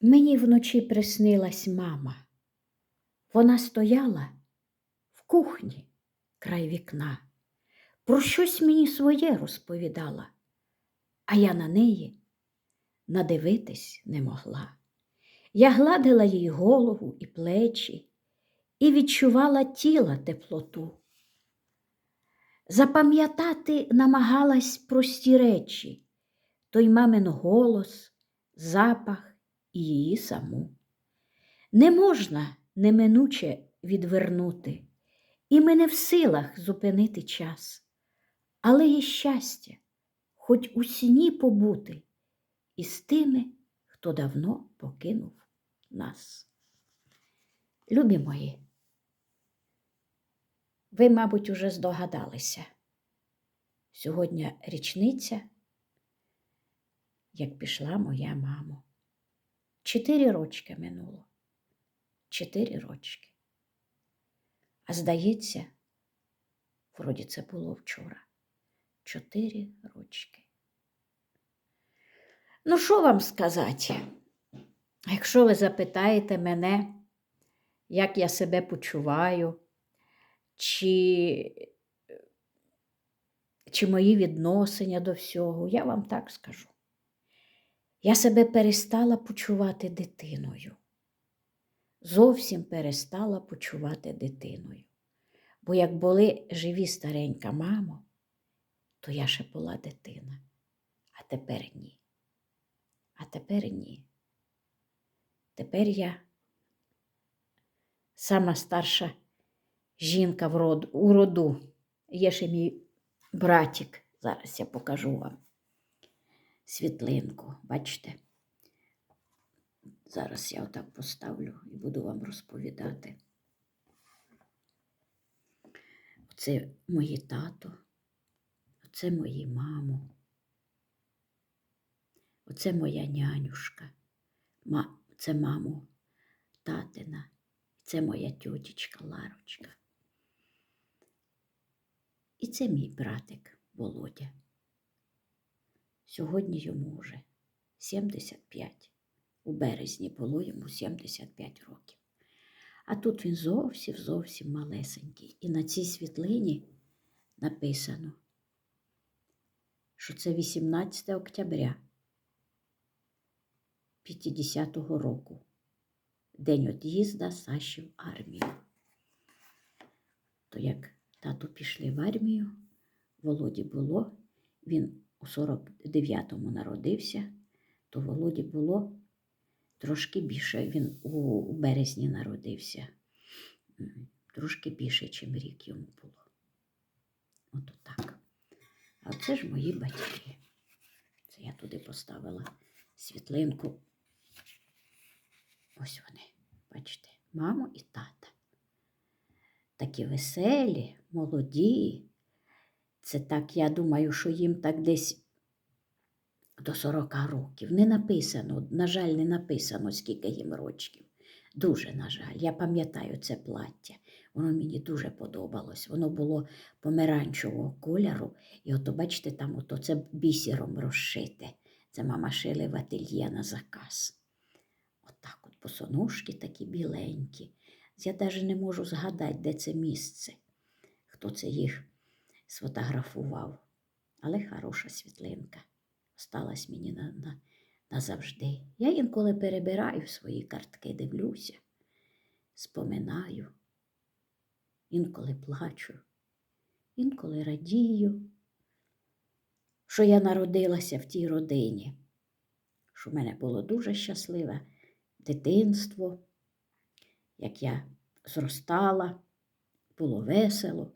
Мені вночі приснилась мама. Вона стояла в кухні край вікна, про щось мені своє розповідала, а я на неї надивитись не могла. Я гладила їй голову і плечі і відчувала тіла теплоту. Запам'ятати намагалась прості речі, той мамин голос, запах і її саму. Не можна неминуче відвернути, і ми не в силах зупинити час, але є щастя, хоч у сіні побути із тими, хто давно покинув нас. Любі мої, ви, мабуть, уже здогадалися. Сьогодні річниця, як пішла моя мама. Чотири рочки минуло. Чотири рочки. А здається, вроді це було вчора. Чотири рочки. Ну, що вам сказати? Якщо ви запитаєте мене, як я себе почуваю, чи, чи мої відносини до всього, я вам так скажу. Я себе перестала почувати дитиною. Зовсім перестала почувати дитиною. Бо як були живі старенька мамо, то я ще була дитина. А тепер ні. А тепер ні. Тепер я сама старша жінка в роду, у роду. Є ще мій братик. Зараз я покажу вам світлинку. Бачите? Зараз я отак поставлю і буду вам розповідати. Оце мої тато, оце мої мамо, оце моя нянюшка, це мамо татина, це моя тютечка Ларочка. І це мій братик Володя. Сьогодні йому вже 75. У березні було йому 75 років. А тут він зовсім зовсім малесенький. І на цій світлині написано, що це 18 октября 50-го року, день від'їзда Саші в армію. То як тату пішли в армію, Володі було, він у 49-му народився, то Володі було трошки більше. Він у, березні народився. Трошки більше, ніж рік йому було. От так. А це ж мої батьки. Це я туди поставила світлинку. Ось вони, бачите, маму і тата. Такі веселі, молоді. Це так, я думаю, що їм так десь до 40 років. Не написано, на жаль, не написано, скільки їм рочків. Дуже, на жаль, я пам'ятаю це плаття. Воно мені дуже подобалось. Воно було помаранчевого кольору. І ото, бачите, там ото це бісером розшите. Це мама шили в ательє на заказ. Отак от босоножки такі біленькі. Я навіть не можу згадати, де це місце, хто це їх сфотографував. Але хороша світлинка. Осталась мені на, на, назавжди. Я інколи перебираю свої картки, дивлюся, споминаю, інколи плачу, інколи радію, що я народилася в тій родині, що в мене було дуже щасливе дитинство, як я зростала, було весело,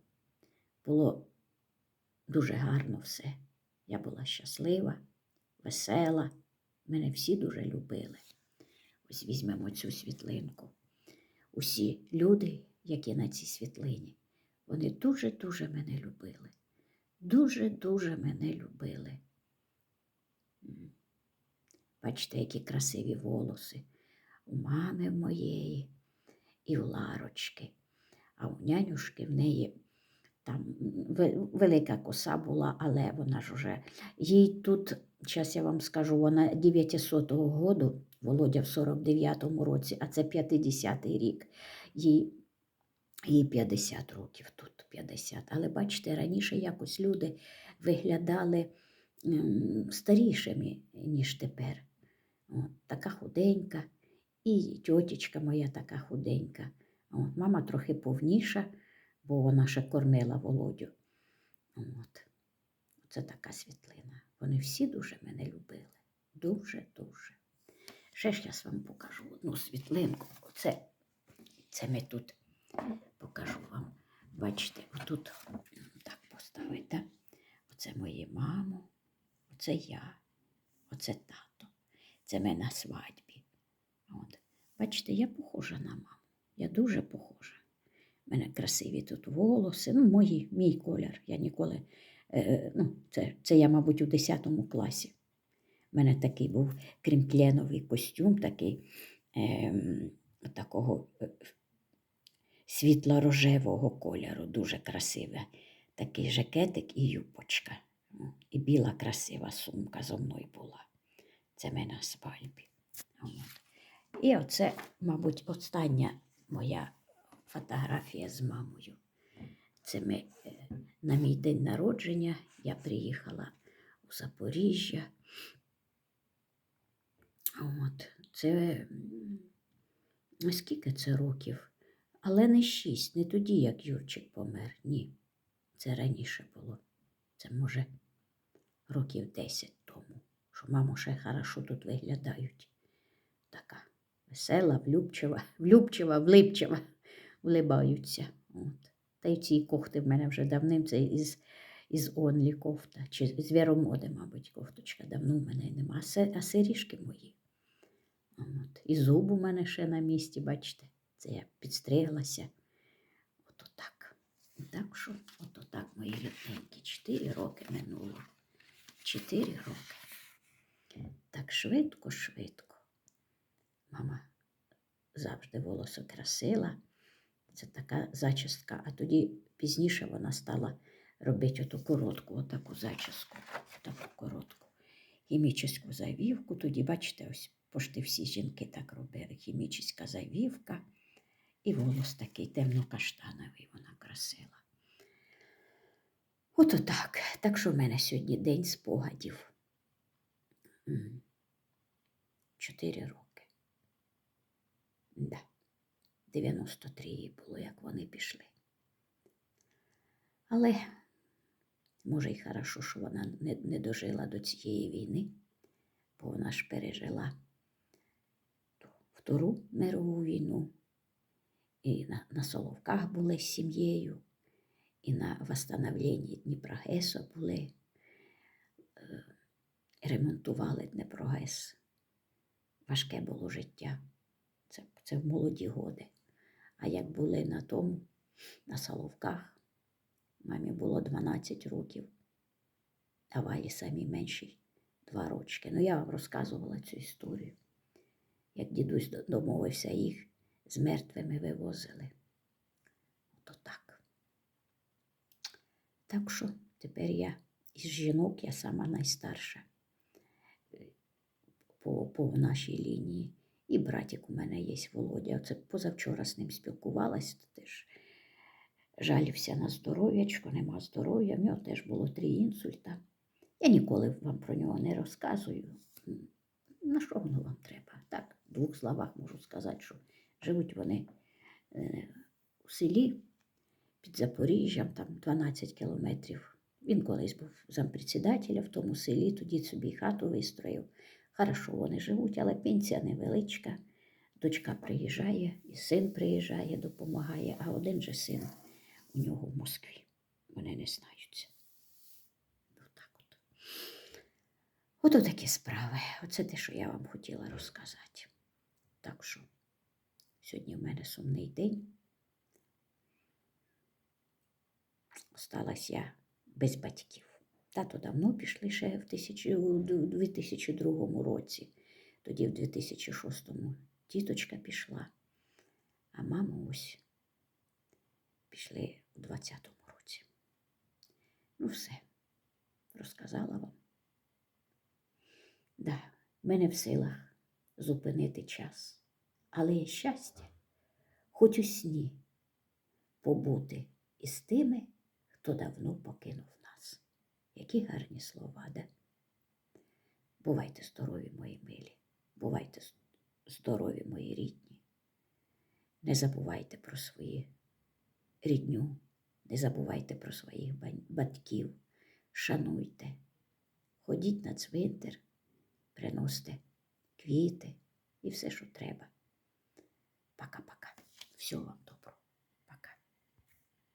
було дуже гарно все. Я була щаслива, весела, мене всі дуже любили. Ось візьмемо цю світлинку. Усі люди, які на цій світлині, вони дуже-дуже мене любили. Дуже-дуже мене любили. Бачите, які красиві волоси у мами моєї і у Ларочки. А у нянюшки в неї там велика коса була, але вона ж уже їй тут зараз я вам скажу, вона 900-го году, Володя в 49-му році, а це 50-й рік. Їй, їй 50 років тут 50. Але бачите, раніше якось люди виглядали старішими, ніж тепер. От, така худенька, і тьотечка моя така худенька. От, мама трохи повніша, бо вона ще кормила Володю. От. Це така світлина. Вони всі дуже мене любили. Дуже-дуже. Ще ж я вам покажу одну світлинку. Оце це ми тут покажу вам. Бачите, отут так поставити. Оце мої мамо, оце я, оце тато. Це ми на свадьбі. От. Бачите, я похожа на маму. Я дуже похожа. У мене красиві тут волоси, ну, мої, мій колір. Я ніколи, е, ну, це, це я, мабуть, у 10 класі. У мене такий був кремпленовий костюм, такий е, такого е, світло-рожевого кольору, дуже красиве. Такий жакетик і юбочка. І біла красива сумка зо мною була. Це ми на свадьбі. От. І оце, мабуть, остання моя фотографія з мамою. Це ми е, на мій день народження я приїхала у Запоріжжя. От, це скільки це років? Але не шість, не тоді, як Юрчик помер. Ні. Це раніше було. Це може років десять тому, що мамо ще хорошо тут виглядають. Така весела, влюбчива, влюбчива, влипчива, влибаються. От. Та й ці кофти в мене вже давним, це із, із Онлі кофта, чи з Віромоди, мабуть, кофточка. Давно в мене нема. А, сиріжки мої. От. І зуб у мене ще на місці, бачите, це я підстриглася. Ото так. Так що, ото так, мої рідненькі, чотири роки минуло. Чотири роки. Так швидко, швидко. Мама завжди волосо красила. Це така зачіска, а тоді пізніше вона стала робити оту коротку, отаку зачіску, таку коротку. Хімічну завівку. Тоді, бачите, ось пошти всі жінки так робили. Хімічна завівка. І волос такий темно-каштановий вона красила. Ото так. Так що в мене сьогодні день спогадів. Чотири роки. Да. 93 їй було, як вони пішли. Але, може, й хорошо, що вона не, не дожила до цієї війни, бо вона ж пережила Втору мирову війну. І на, на Соловках були з сім'єю, і на восстановленні Дніпрогесу були, е, ремонтували Дніпрогес. Важке було життя. Це, це в молоді годи. А як були на тому, на Соловках, мамі було 12 років, а Валі самі менші 2 рочки. Ну, я вам розказувала цю історію, як дідусь домовився їх з мертвими вивозили. Ото так. Так що тепер я із жінок, я сама найстарша е, по, по нашій лінії. І братик у мене є Володя. Оце позавчора з ним спілкувалась, теж жалівся на здоров'ячко, нема здоров'я. В нього теж було три інсульта. Я ніколи вам про нього не розказую. На що воно вам треба? Так, в двох словах можу сказати, що живуть вони е, у селі під Запоріжжям, там 12 кілометрів. Він колись був зампредседателя в тому селі, тоді собі хату вистроїв. Хорошо вони живуть, але пенсія невеличка. Дочка приїжджає, і син приїжджає, допомагає, а один же син у нього в Москві. Вони не знаються. Отак от. Ото такі справи. Оце те, що я вам хотіла розказати. Так що сьогодні в мене сумний день. Осталась я без батьків. Тато давно пішли ще в у 2002 році. Тоді в 2006 тіточка пішла, а мама ось пішли у 20-му році. Ну, все, розказала вам. Да, ми не в силах зупинити час, але є щастя, хоч у сні побути із тими, хто давно покинув. Які гарні слова, да? Бувайте здорові, мої милі, бувайте здорові, мої рідні. Не забувайте про свої рідню, не забувайте про своїх батьків, шануйте, ходіть на цвинтар, приносьте квіти і все, що треба. Пока-пока. Всього вам доброго.